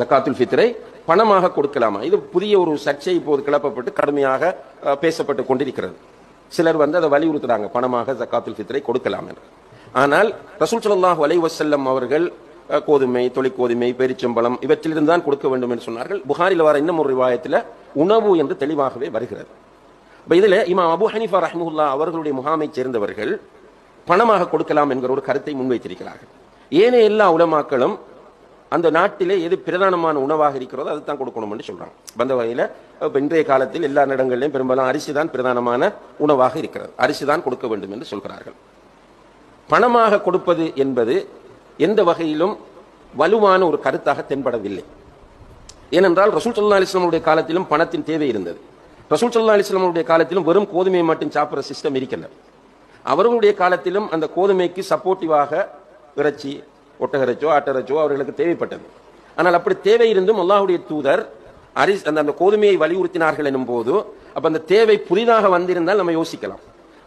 ஜக்காத்துல் ஃபித்ரை பணமாக கொடுக்கலாமா? இது புதிய ஒரு சர்ச்சை இப்போது கிளப்பப்பட்டு கடுமையாக பேசப்பட்டு கொண்டிருக்கிறது. சிலர் வந்து அதை வலியுறுத்துறாங்க பணமாக ஜக்காத்துல் ஃபித்ரை கொடுக்கலாம் என்று. ஆனால் ரசூல் ஸல்லல்லாஹு அலைஹி வசல்லம் அவர்கள் கோதுமை தொழிற்கோதுமை பெரிச்சம்பழம் இவற்றிலிருந்து தான் கொடுக்க வேண்டும் என்று சொன்னார்கள். புகாரில் வர இன்னும் ஒரு விவாயத்தில் உணவு என்று தெளிவாகவே வருகிறது. இப்போ இதில் இமாம் அபு ஹனிஃபா ரஹ்முல்லா அவர்களுடைய முகாமைச் சேர்ந்தவர்கள் பணமாக கொடுக்கலாம் என்கிற ஒரு கருத்தை முன்வைத்திருக்கிறார்கள். ஏனைய எல்லா உலமாக்களும் அந்த நாட்டிலே எது பிரதானமான உணவாக இருக்கிறதோ அது தான் கொடுக்கணும் என்று சொல்றாங்க. அந்த வகையில் இன்றைய காலத்தில் எல்லா இடங்களிலும் பெரும்பாலும் அரிசி தான் பிரதானமான உணவாக இருக்கிறது. அரிசி தான் கொடுக்க வேண்டும் என்று சொல்கிறார்கள். பணமாக கொடுப்பது என்பது எந்த வகையிலும் வலுவான ஒரு கருத்தாக தென்படவில்லை. ஏனென்றால் ரசூல் சல்லா அலிஸ்லாமுடைய காலத்திலும் பணத்தின் தேவை இருந்தது. ரசூல் சல்லா அலிஸ்லாமுடைய காலத்திலும் வெறும் கோதுமையை மட்டும் சாப்பிட்ற சிஸ்டம் இருக்கல. அவர்களுடைய காலத்திலும் அந்த கோதுமைக்கு சப்போர்ட்டிவாக இறைச்சி ஒட்டகரைச்சோ ஆட்டரைச்சோ அவர்களுக்கு தேவைப்பட்டது. ஆனால் அப்படி தேவை இருந்தும் அல்லாஹுடைய தூதர் அரிசி அந்த அந்த கோதுமையை வலியுறுத்தினார்கள் எனும் போது அப்ப அந்த தேவை புதிதாக வந்திருந்தால் நம்ம யோசிக்கலாம்.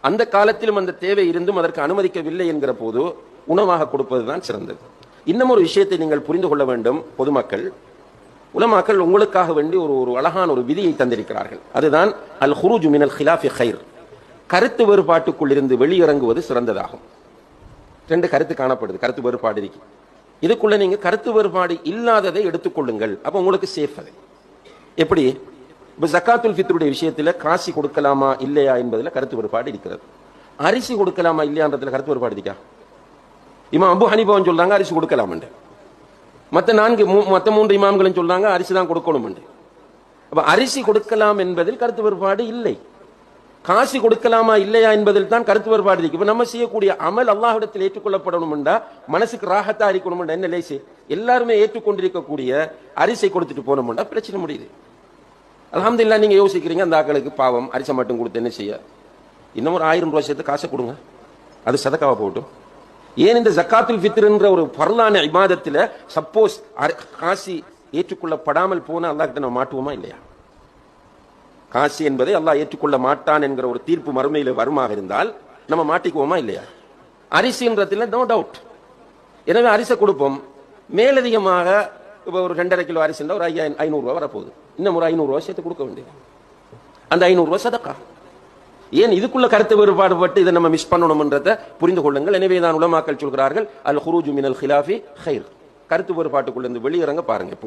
அந்த காலத்திலும் அந்த தேவை இருந்தும் அதற்கு அனுமதிக்கவில்லை என்கிற போது உணவாக கொடுப்பதுதான் சிறந்தது. இன்னும் ஒரு விஷயத்தை நீங்கள் புரிந்து கொள்ள வேண்டும் பொதுமக்கள். உலமாக்கள் உங்களுக்காக வேண்டி ஒரு ஒரு அழகான ஒரு விதியை தந்திருக்கிறார்கள். அதுதான் அல் ஹுருஜு மினல் ஹிலாஃபி ஹைர் கருத்து வேறுபாட்டுக்குள் இருந்து வெளியிறங்குவது சிறந்ததாகும். ரெண்டு கருத்து காணப்படுது கருத்து வேறுபாடு இருக்கு. இதுக்குள்ள நீங்க கருத்து வேறுபாடு இல்லாததை எடுத்துக்கொள்ளுங்கள் அப்ப உங்களுக்கு சேஃப் அது. எப்படி? இப்ப ஜக்காத்துல் ஃபித்ருடைய விஷயத்துல காசி கொடுக்கலாமா இல்லையா என்பதுல கருத்து வேறுபாடு இருக்கிறது. அரிசி கொடுக்கலாமா இல்லையான்றதுல கருத்து வேறுபாடு இருக்கா? இமாம் அபு ஹனிபாவன் சொல்றாங்க அரிசி கொடுக்கலாம்ண்டு. மற்ற நான்கு மூ- மற்ற மூன்று இமாம்களும் சொல்றாங்க அரிசி தான் கொடுக்கணும் அப்போ அரிசி கொடுக்கலாம் என்பதில் கருத்து வேறுபாடு இல்லை. காசி கொடுக்கலாமா இல்லையா என்பதில் தான் கருத்து வேறுபாடு இருக்கு. இப்ப நம்ம செய்யக்கூடிய அமல் அல்லாஹிடத்தில் ஏற்றுக்கொள்ளப்படணும் மனசுக்கு ராகத்தா இருக்கணும் என்ன லேசு? எல்லாருமே ஏற்றுக்கொண்டிருக்கக்கூடிய அரிசை கொடுத்துட்டு போனோம்டா பிரச்சனை முடியுது. அலமதுல்லா நீங்க யோசிக்கிறீங்க அந்த ஆக்களுக்கு பாவம் அரிசை மட்டும் கொடுத்து என்ன செய்ய? இன்னும் ஒரு ஆயிரம் ரூபாய் சேர்த்து காசை கொடுங்க. அது சதக்காவை போகட்டும். ஏன் இந்த ஜக்காத்துல் ஃபித்ருன்ற ஒரு பரலான இமாதத்தில் சப்போஸ் காசி ஏற்றுக்கொள்ளப்படாமல் போனால் அல்லாஹ்கிட்ட நம்ம மாட்டுவோமா இல்லையா? காசி என்பதை அல்லாஹ் ஏற்றுக்கொள்ள மாட்டான் என்கிற ஒரு தீர்ப்பு மறுமையில் வருமாக இருந்தால் நம்ம மாட்டிக்குவோமா இல்லையா? அரிசின்றதுல நோ டவுட் எனவே அரிசி கொடுப்போம். மேலதிகமாக இப்போ ஒரு ரெண்டரை கிலோ அரிசி இருந்தால் ஒரு ஐயா ஐநூறுரூவா வரப்போகுது. இன்னும் ஒரு ஐநூறுரூவா சேர்த்து கொடுக்க வேண்டியது. அந்த ஐநூறுரூவா சதக்கா. ஏன் இதுக்குள்ள கருத்து வேறுபாடு பட்டு இதை நம்ம மிஸ் பண்ணணும்ன்றதை புரிந்து கொள்ளுங்கள். எனவே தான் உலமாக்கள் சொல்கிறார்கள் அல் ஹுரூஜு மினல் ஹிலாஃபி ஹைர். கருத்து வேறுபாட்டுக்குள்ள இருந்து வெளியிறங்க பாருங்க. இப்போ